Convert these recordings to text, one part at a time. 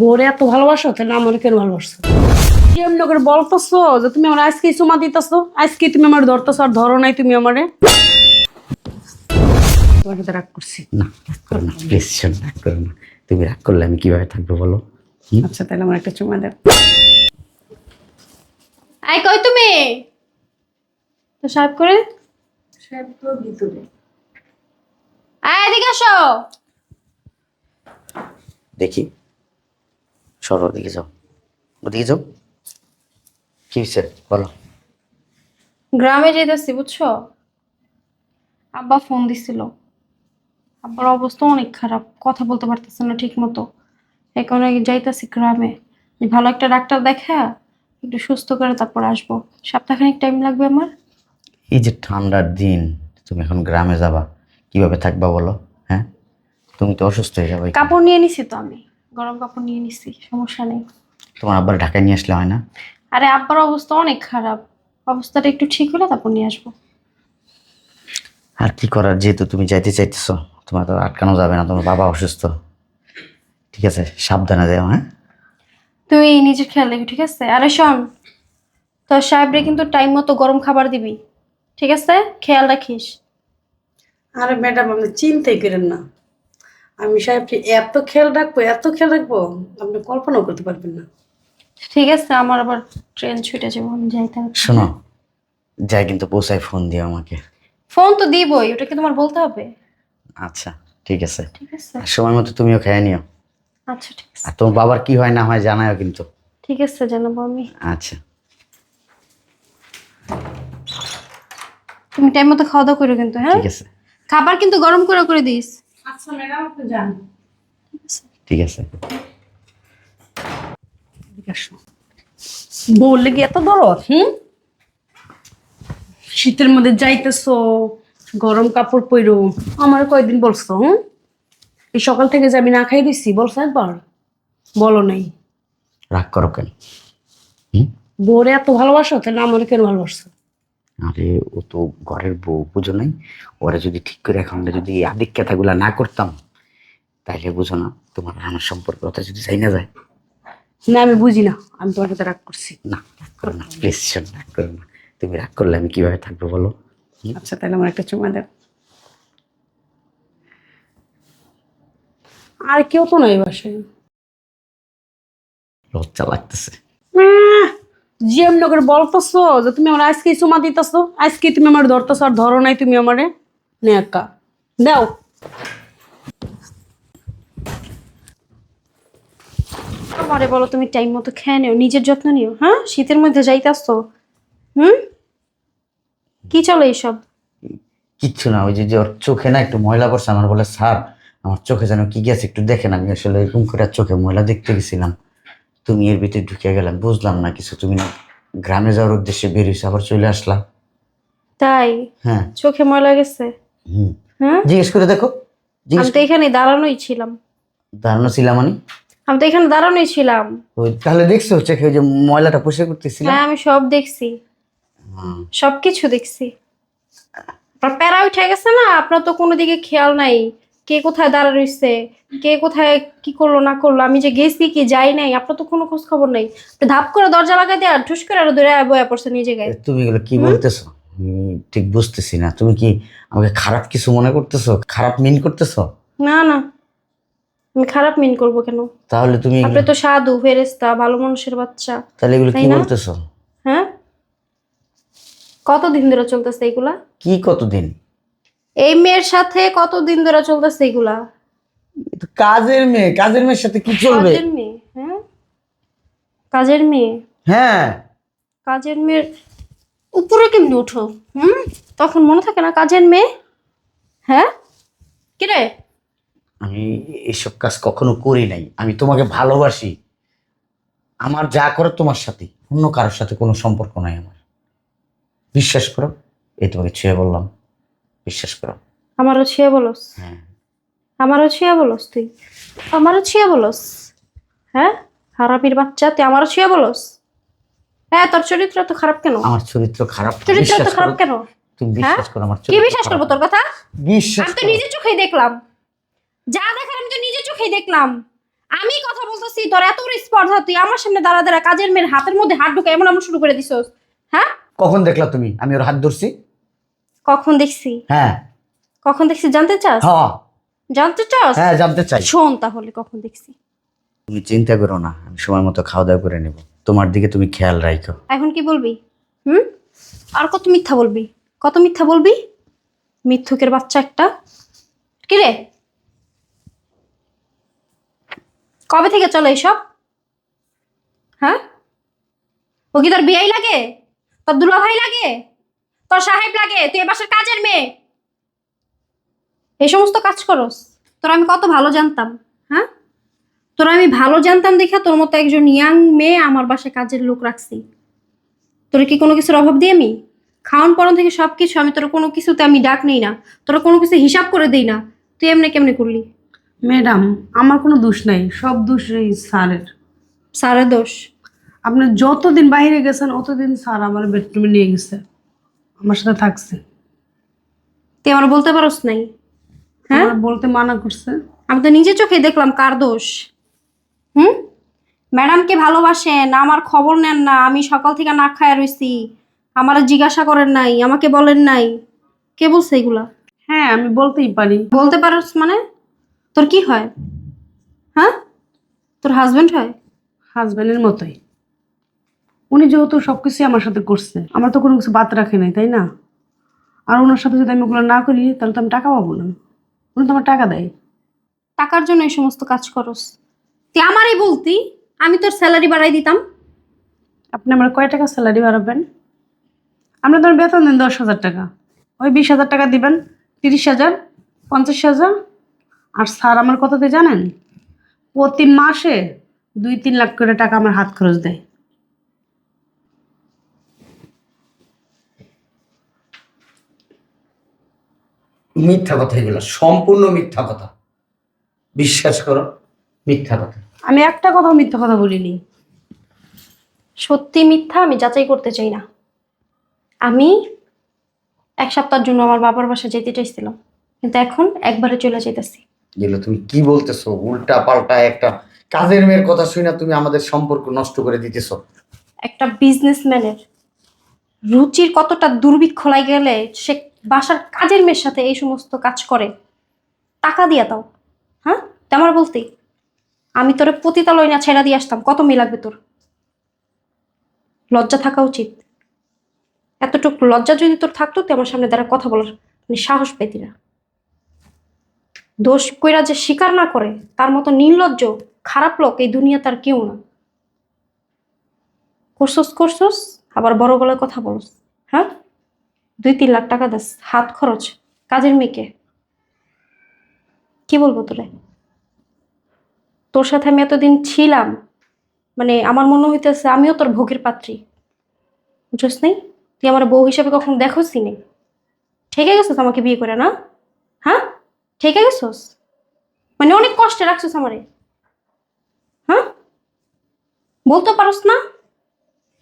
বোরে এত ভালোবাসো তাহলে আমার কেন ভালোবাসছো? কেমন করে বলতেছো যে তুমি আমার আজকে চুমা দিতেছো আজকে তুমি আমার ধরতেছো আর ধরো নাই তুমি আমারে। তোমার সাথে রাগ করছি। না রাগ করো না প্লিজ শোন রাগ করো না। তুমি রাগ করলে আমি কীভাবে থাকব বলো? আচ্ছা তাহলে আমার একটা চুমা দেন আই কই তুমি? তো সাহেব করে? ভিতরে। আয় এদিকে আসো। দেখি। সর ওদিকে যাও। ওদিকে যাও। কি হয়েছে বলো। গ্রামে যেতেছি বুঝছ? আব্বা ফোন দিছিল। আব্বার অবস্থা অনেক খারাপ কথা বলতে পারতেছে না ঠিক মতো কারণে যাইতেছি গ্রামে। ভালো একটা ডাক্তার দেখা একটু সুস্থ করে তারপর আসব। সপ্তাহখানিক টাইম লাগবে আমার? এই যে ঠান্ডার দিন তুমি এখন গ্রামে যাবা কীভাবে থাকবা বলো হ্যাঁ? তুমি তো অসুস্থ হয়ে যাবে কাপড় নিয়ে নিছি তো আমি। গরম কাপড় নিয়ে নিছি সমস্যা নেই। তোমার আব্বার ঢাকায় নিয়ে আসলে হয় না? আরে আব্বার অবস্থা অনেক খারাপ। অবস্থাটা একটু ঠিক হলে তারপর নিয়ে আসব। আর কি করার? যেহেতু তুমি যাইতে চাইতেছো তোমার তো আটকানো যাবে না তোমার বাবা অসুস্থ। ঠিক আছে সাবধানে যাও হ্যাঁ? তুই নিজের খেয়াল রেখো ঠিক আছে? আরে শোন তোর সাহেবরে কিন্তু টাইম মতো গরম খাবার দিবি। ঠিক আছে? খেয়াল রাখিস। আরে ম্যাডাম আপনি চিন্তাই করেন না। আমি সাহেবকে এত খেয়াল রাখব এত খেয়াল রাখব? আপনি কল্পনাও করতে পারবেন না। ঠিক আছে আমার আবার ট্রেন ছুটে যাব আমি যাইতে হবে শোনো যাই কিন্তু পৌঁছায় ফোন দিও আমাকে। ফোন তো দিবই ওটা কি তোমার বলতে হবে? আচ্ছা ঠিক আছে। ঠিক আছে। আর সময় মতো তুমিও খেয়ে নিও। আচ্ছা ঠিক আছে। আর তোমার বাবার কি হয় না হয় জানাও কিন্তু। ঠিক আছে জানাব আমি। আচ্ছা। তুমি টাইম মতো খাওয়া দাওয়া করো কিন্তু হ্যাঁ? ঠিক আছে। খাবার কিন্তু গরম করে করে দিস। আচ্ছা ম্যাডাম আপনি যান। ঠিক আছে। বললে কি এত দরদ হুম? শীতের মধ্যে যাইতেছো গরম কাপড় পইরো আমার কয়দিন বলছো হুম? এই সকাল থেকে যে আমি না খাই দিছি বলছো একবার? বলো নাই। রাগ করো কেন? হুম? বোরে এত ভালোবাসো তাহলে আমার কেন ভালোবাসছো আরে ও তো ঘরের বউ বুঝো নাই? ওরা যদি ঠিক করে এখন যদি এই আদিক কথাগুলা না করতাম তাহলে বুঝো না তোমার আমার সম্পর্ক কথা যদি চাই না যায়। না আমি বুঝি না। আমি তোমার সাথে রাগ করছি। না রাগ করো না প্লিজ শোন রাগ করো না। তুমি রাগ করলে আমি কীভাবে থাকব বলো? আচ্ছা তাহলে আমার একটা চুমা দেন আর কেউ তো নাই বাসায়। লজ্জা লাগতেছে। জিএম নগর বলতেছো যে তুমি আমার আজকে চুমা দিতেছো? আজকে তুমি আমার ধরতেছো আর ধরো নাই তুমি আমারে? নে একা। দাও। আমারে বলো তুমি টাইম মতো খেয়ে নিও নিজের যত্ন নিও হ্যাঁ? শীতের মধ্যে যাইতে আসতো হুম? কি চলো এইসব? কিচ্ছু না ওই যে যে ওর চোখে না একটু ময়লা পড়ছে আমার বলে স্যার আমার চোখে যেন কি গেছে একটু দেখেন আমি আসলে এরকম করে চোখে ময়লা দেখতে গেছিলাম। তুমি এর ভিতরে ঢুকে গেলাম বুঝলাম না কিছু। তুমি না গ্রামে যাওয়ার উদ্দেশ্যে বেরিয়েছো আবার চলে আসলা। তাই? হ্যাঁ। চোখে ময়লা গেছে? হুম। হ্যাঁ? জিজ্ঞেস করে দেখো আমি তো এখানে দাঁড়ানোই ছিলাম। দাঁড়ানো ছিলাম মানে? আমি তো এখানে দাঁড়ানোই ছিলাম। ওই তাহলে দেখছ চোখে ওই যে ময়লাটা পরিষ্কার করতেছিলাম হ্যাঁ আমি সব দেখছি। হুম। সবকিছু দেখছি। প্যারা উঠে গেছে না? আপনার তো কোনো দিকে খেয়াল নাই। কে কোথায় দাঁড়া রইছে? কে কোথায় কি করল না করল? আমি যে গেছি কি যাই নাই? আপনার তো কোনো খোঁজ খবর নাই ধাপ করে দরজা লাগাই দিয়ে আর ঠুস করে আর ধরে বয়া পড়ছে নিয়ে জায়গায় তুমি এগুলো কি বলতেছো? ঠিক বুঝতেছি না। তুমি কি আমাকে খারাপ কিছু মনে করতেছো? খারাপ মিন করতেছো? না না। আমি খারাপ মিন করব কেন? তাহলে তুমি আপনি তো সাধু ফেরেস্তা ভালো মানুষের বাচ্চা। তাহলে এগুলো কি? বলতেছো? হ্যাঁ? কতদিন ধরে চলতেছে এগুলা? কি কতদিন? এই মেয়ের সাথে কতদিন ধরে চলতেছে এগুলা? কাজের মেয়ে কাজের মেয়ের সাথে কি চলবে? কাজের মেয়ে হ্যাঁ? কাজের মেয়ে? হ্যাঁ। কাজের মেয়ের উপরে কেমনি উঠো হুম? তখন মনে থাকে না কাজের মেয়ে? হ্যাঁ? কিরে আমি এসব কাজ কখনো করি নাই। আমি তোমাকে ভালোবাসি। আমার যা করে তোমার সাথে অন্য কারোর সাথে কোনো সম্পর্ক নাই আমার। বিশ্বাস করো এই তোমাকে ছুঁয়ে বললাম। বিশ্বাস করো। আমারও ছিয়া বলস। হ্যাঁ। আমারও ছিয়া বলস তুই। আমারও ছিয়া বলস। হ্যাঁ? হারাপির বাচ্চা তুই আমারও ছিয়া বলস? হ্যাঁ তোর চরিত্র তো খারাপ কেন? আমার চরিত্র খারাপ চরিত্র বিশ্বাস তো খারাপ কেন? তুমি হ্যাঁ? বিশ্বাস করো আমার কি বিশ্বাস করব তোর কথা? বিশ্বাস আমি তো। নিজের চোখেই দেখলাম। যা দেখার আমি তো নিজের চোখেই দেখলাম। আমি কথা বলতেছি তোর এত স্পর্ধা তুই আমার সামনে দাঁড়া দাঁড়া কাজের মেয়ের হাতের মধ্যে হাত ঢুকে এমন এমন শুরু করে দিছস। হ্যাঁ? কখন দেখলা তুমি? আমি ওর হাত ধরছি। কখন দেখছি? হ্যাঁ। কখন দেখছি? জানতে চাস? হ্যাঁ জানতে চাস? হ্যাঁ জানতে চাই। শোন তাহলে কখন দেখছি। তুমি চিন্তা করো না আমি সময় মতো খাওয়া দাওয়া করে নেব। তোমার দিকে তুমি খেয়াল রাখো এখন কি বলবি? হুম? আর কত মিথ্যা বলবি? কত মিথ্যা বলবি? মিথ্যুকের বাচ্চা একটা। কি রে? কবে থেকে চলো এইসব হ্যাঁ? ও কি তোর বিয়াই লাগে? তোর দুলা ভাই লাগে? তোর সাহেব লাগে তুই এ বাসার কাজের মেয়ে। এই সমস্ত কাজ করস। তোর আমি কত ভালো জানতাম হ্যাঁ? তোর আমি ভালো জানতাম দেখে তোর মতো একজন ইয়াং মেয়ে আমার বাসায় কাজের লোক রাখছি। তোর কি কোনো কিছুর অভাব দিই আমি? খাওয়ান পরন থেকে সব কিছু আমি তোর কোনো কিছুতে আমি ডাক নেই না। তোর কোনো কিছু হিসাব করে দেই না। তুই এমনি কেমনে করলি? ম্যাডাম আমার কোনো দোষ নাই সব দোষ এই স্যারের। স্যারের দোষ? আপনি যতদিন বাইরে গেছেন অতদিন স্যার আমার বেডরুমে নিয়ে গেছে। আমার সাথে থাকছে। তুই আমার বলতে পারস নাই। হ্যাঁ? আমার বলতে মানা করছে। আমি তো নিজে চোখে দেখলাম কার দোষ। হুম? ম্যাডামকে ভালোবাসেন আমার খবর নেন না আমি সকাল থেকে না খায় রইছি। আমার জিজ্ঞাসা করেন নাই আমাকে বলেন নাই। কে বলছে এগুলা? হ্যাঁ আমি বলতেই পারি। বলতে পারস মানে? তোর কি হয়? হ্যাঁ? তোর হাজবেন্ড হয়? হাজবেন্ডের মতোই। উনি যেহেতু সব কিছুই আমার সাথে করছে আমার তো কোনো কিছু বাদ রাখে নাই তাই না? আর ওনার সাথে যদি আমি ওগুলো না করি তাহলে তো আমি টাকা পাবো না। উনি তো আমার টাকা দেয়। টাকার জন্য এই সমস্ত কাজ করস। তুই আমারই বলতি আমি তোর স্যালারি বাড়াই দিতাম। আপনি আমার কয় টাকা স্যালারি বাড়াবেন? আমরা তোমার বেতন দেন দশ হাজার টাকা। ওই বিশ হাজার টাকা দিবেন তিরিশ হাজার পঞ্চাশ হাজার। আর স্যার আমার কততে জানেন? প্রতি মাসে দুই তিন লাখ করে টাকা আমার হাত খরচ দেয়। মিথ্যা কথা এগুলো সম্পূর্ণ মিথ্যা কথা। বিশ্বাস করো মিথ্যা কথা। আমি একটা কথা মিথ্যা কথা বলিনি। সত্যি মিথ্যা আমি যাচাই করতে চাই না। আমি এক সপ্তাহের জন্য আমার বাবার বাসা যেতে চাইছিলাম কিন্তু এখন একবারে চলে যেতেছি যেগুলো তুমি কি বলতেছো? উল্টা পাল্টা একটা কাজের মেয়ের কথা শুনে তুমি আমাদের সম্পর্ক নষ্ট করে দিতেছো। একটা বিজনেসম্যানের রুচির কতটা দুর্ভিক্ষ লাই গেলে সে বাসার কাজের মেয়ের সাথে এই সমস্ত কাজ করে, টাকা দিয়া দাও হ্যাঁ? তেমন বলতে, আমি তোরে পতিতালয় না ছেড়া দিয়ে আসতাম, কত মেয়ে লাগবে তোর? লজ্জা থাকা উচিত। এতটুকু লজ্জা যদি তোর থাকতো, তুই আমার সামনে দ্বারা কথা বলার মানে সাহস পেতি না। দোষ কইরা যে স্বীকার না করে, তার মতো নির্লজ্জ, খারাপ লোক এই দুনিয়া তার কেউ না। করছস করছস, আবার বড় গলায় কথা বলস হ্যাঁ? দুই তিন লাখ টাকা দাস, হাত খরচ, কাজের মেয়েকে। কি বলব তোরে? তোর সাথে আমি এতদিন ছিলাম মানে আমার মনে হইতেছে আমিও তোর ভোগের পাত্রী। বুঝছ নেই? তুই আমার বউ হিসাবে কখনো দেখোসই নেই। ঠেকে গেছিস আমাকে বিয়ে করে, না? হ্যাঁ? ঠেকে গেছোস? মানে অনেক কষ্টে রাখছিস আমারে। হ্যাঁ? বলতে পারস না?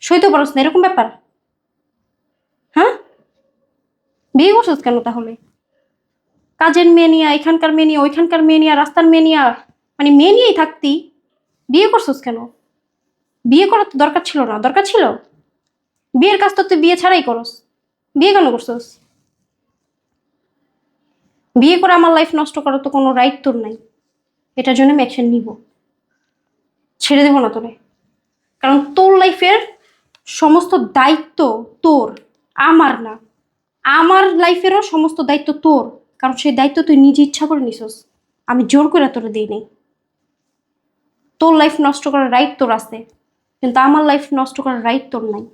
সইতে পারস না, এরকম ব্যাপার হ্যাঁ বিয়ে করছিস কেন তাহলে? কাজের মেয়ে নিয়ে, এখানকার মেয়ে নিয়ে, ওইখানকার মেয়ে নিয়ে, রাস্তার মেয়ে নিয়ে মানে মেয়ে নিয়েই থাকতি, বিয়ে করছিস কেন? বিয়ে করার তো দরকার ছিল না, দরকার ছিল? বিয়ের কাজ তো তুই বিয়ে ছাড়াই করস, বিয়ে কেন করছিস? বিয়ে করে আমার লাইফ নষ্ট করার তো কোনো রাইট তোর নাই, এটার জন্য আমি অ্যাকশন নিব। ছেড়ে দেবো না তোরে। কারণ তোর লাইফের সমস্ত দায়িত্ব তোর, আমার না। আমার লাইফেরও সমস্ত দায়িত্ব তোর, কারণ সেই দায়িত্ব তুই নিজে ইচ্ছা করে নিছস। আমি জোর করে তোরে দিই নেই। তোর লাইফ নষ্ট করার রাইট তোর আছে, কিন্তু আমার লাইফ নষ্ট করার রাইট তোর নাই।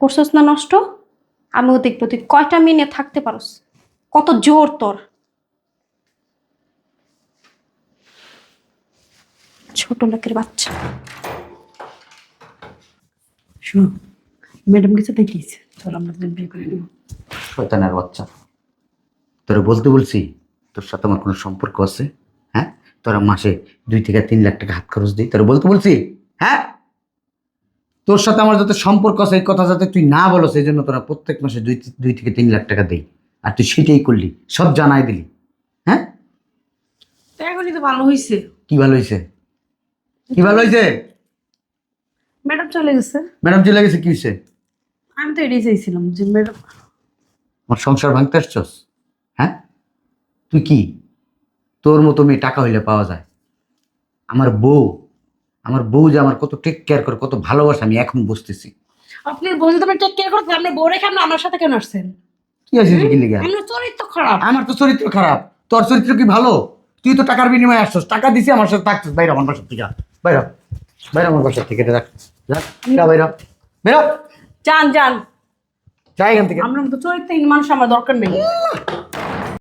করছস না নষ্ট? আমিও দেখব, তুই কয়টা মিনিট থাকতে পারস? কত জোর তোর। ছোট লোকের বাচ্চা। শোনো ম্যাডাম কিছু দেখিয়েছে চলো আমরা দুজন বিয়ে করে নেব। শয়তানের বাচ্চা। তোরা বলতে বলছি তোর সাথে আমার কোনো সম্পর্ক আছে? হ্যাঁ? তোরা মাসে দুই থেকে তিন লাখ টাকা হাত খরচ দিই তোরা বলতে বলছি? হ্যাঁ? তোর সাথে আমার যাতে সম্পর্ক আছে এই কথা যাতে তুই না বলো সেই জন্য তোরা প্রত্যেক মাসে দুই দুই থেকে তিন লাখ টাকা দেই। আর তুই সেটাই করলি সব জানাই দিলি। হ্যাঁ? এখনই তো ভালো হয়েছে কি ভালো হয়েছে কি ভালো হয়েছে ম্যাডাম চলে গেছে। ম্যাডাম চলে গেছে কি হয়েছে আমি তো এটাই চাইছিলাম যে ম্যাডাম আমার সংসার ভাঙতে আসছস? হ্যাঁ? তুই কি? তোর মতো মেয়ে টাকা হইলে পাওয়া যায়। আমার বউ আমার বউ যে আমার কত টেক কেয়ার করে কত ভালোবাসা আমি এখন বুঝতেছি। আপনি বলতে তুমি টেক কেয়ার করতে আপনি বউ রেখে আপনি আমার সাথে কেন আসছেন? কি আছে কি লিগা? আমার চরিত্র খারাপ। আমার তো চরিত্র খারাপ। তোর চরিত্র কি ভালো? তুই তো টাকার বিনিময়ে আসছস। টাকা দিছি আমার সাথে থাকছিস বাইরে আমার বাসার থেকে বাইরে বাইরে আমার বাসার থেকে রাখ রাখ যা বাইরে। বেরো যান যান। যাই এখান থেকে। আপনার তো চরিত্রহীন মানুষ আমার দরকার নেই।